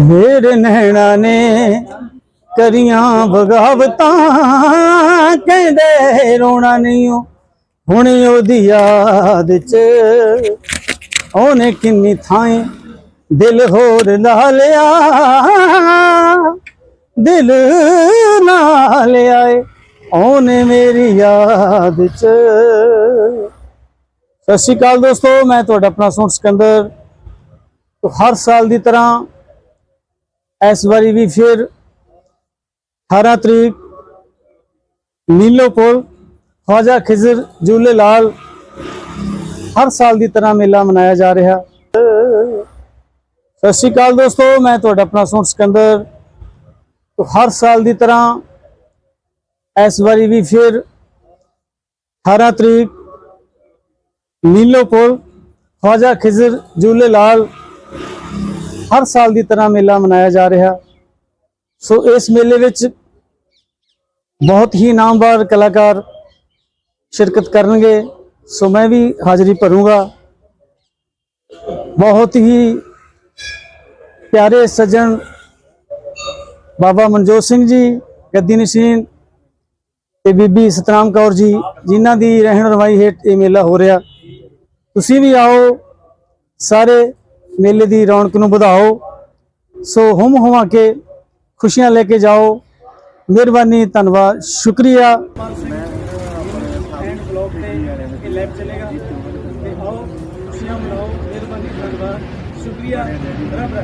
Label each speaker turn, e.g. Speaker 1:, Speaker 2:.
Speaker 1: ਮੇਰੇ ਨੈਣਾ ਨੇ ਕਰੀਆਂ ਬਗਾਵਤਾਂ ਕਹਿੰਦੇ ਰੋਣਾ ਨਹੀਂ ਓ ਹੁਣ ਉਹਦੀ ਯਾਦ ਚ ਉਹਨੇ ਕਿੰਨੀ ਥਾਂ ਦਿਲ ਹੋਰ ਲਾ ਲਿਆ। ਦਿਲ ਨਾਲ ਲਿਆਏ ਉਹਨੇ ਮੇਰੀ ਯਾਦ ਚ। ਸਤਿ ਸ਼੍ਰੀ ਅਕਾਲ ਦੋਸਤੋ, ਮੈਂ ਤੁਹਾਡਾ ਆਪਣਾ ਸੋਹਣ ਸਿਕੰਦਰ। ਤੋ ਹਰ ਸਾਲ ਦੀ ਤਰ੍ਹਾਂ ਇਸ ਵਾਰੀ ਵੀ ਫਿਰ 18 ਤਰੀਕ ਨੀਲੋਪੁਰ ਖਵਾਜਾ ਖਿਜ਼ਰ ਜੂਲੇ ਲਾਲ ਹਰ ਸਾਲ ਦੀ ਤਰ੍ਹਾਂ ਮੇਲਾ ਮਨਾਇਆ ਜਾ ਰਿਹਾ ਸਤਿ ਸ਼੍ਰੀ ਅਕਾਲ ਦੋਸਤੋ ਮੈਂ ਤੁਹਾਡਾ ਆਪਣਾ ਸੋਹਣ ਸਿਕੰਦਰ ਤੋ ਹਰ ਸਾਲ ਦੀ ਤਰ੍ਹਾਂ ਇਸ ਵਾਰੀ ਵੀ ਫਿਰ 18 ਤਰੀਕ ਨੀਲੋਪੁਰ ਖਵਾਜਾ ਖਿਜ਼ਰ ਜੂਲੇ ਲਾਲ ਹਰ ਸਾਲ ਦੀ ਤਰ੍ਹਾਂ ਮੇਲਾ ਮਨਾਇਆ ਜਾ ਰਿਹਾ। ਸੋ ਇਸ ਮੇਲੇ ਵਿੱਚ ਬਹੁਤ ਹੀ ਨਾਮਵਰ ਕਲਾਕਾਰ ਸ਼ਿਰਕਤ ਕਰਨਗੇ। ਸੋ ਮੈਂ ਵੀ ਹਾਜ਼ਰੀ ਭਰੂੰਗਾ। ਬਹੁਤ ਹੀ ਪਿਆਰੇ ਸੱਜਣ ਬਾਬਾ ਮਨਜੋਤ ਸਿੰਘ ਜੀ, ਗੱਦੀ ਨਸ਼ੀਨ ਤੇ ਬੀਬੀ ਸਤਨਾਮ ਕੌਰ ਜੀ, ਜਿਨ੍ਹਾਂ ਦੀ ਰਹਿਣ ਰਵਾਈ ਹੇਠ ਇਹ ਮੇਲਾ ਹੋ ਰਿਹਾ। ਤੁਸੀਂ ਵੀ ਆਓ ਸਾਰੇ ਮੇਲੇ ਦੀ ਰੌਣਕ ਨੂੰ ਵਧਾਓ। ਸੋ ਹੁਮ ਹੁਮਾ ਕੇ ਖੁਸ਼ੀਆਂ ਲੈ ਕੇ ਜਾਓ। ਮਿਹਰਬਾਨੀ, ਧੰਨਵਾਦ। ਸ਼ੁਕਰੀਆ। ਐਂਡ ਬਲੌਗ ਤੇ ਇਹ ਲਾਈਵ ਚੱਲੇਗਾ ਤੇ ਆਓ, ਖੁਸ਼ੀਆਂ ਮਨਾਓ। ਮਿਹਰਬਾਨੀ, ਧੰਨਵਾਦ। ਸ਼ੁਕਰੀਆ। ਰੱਬ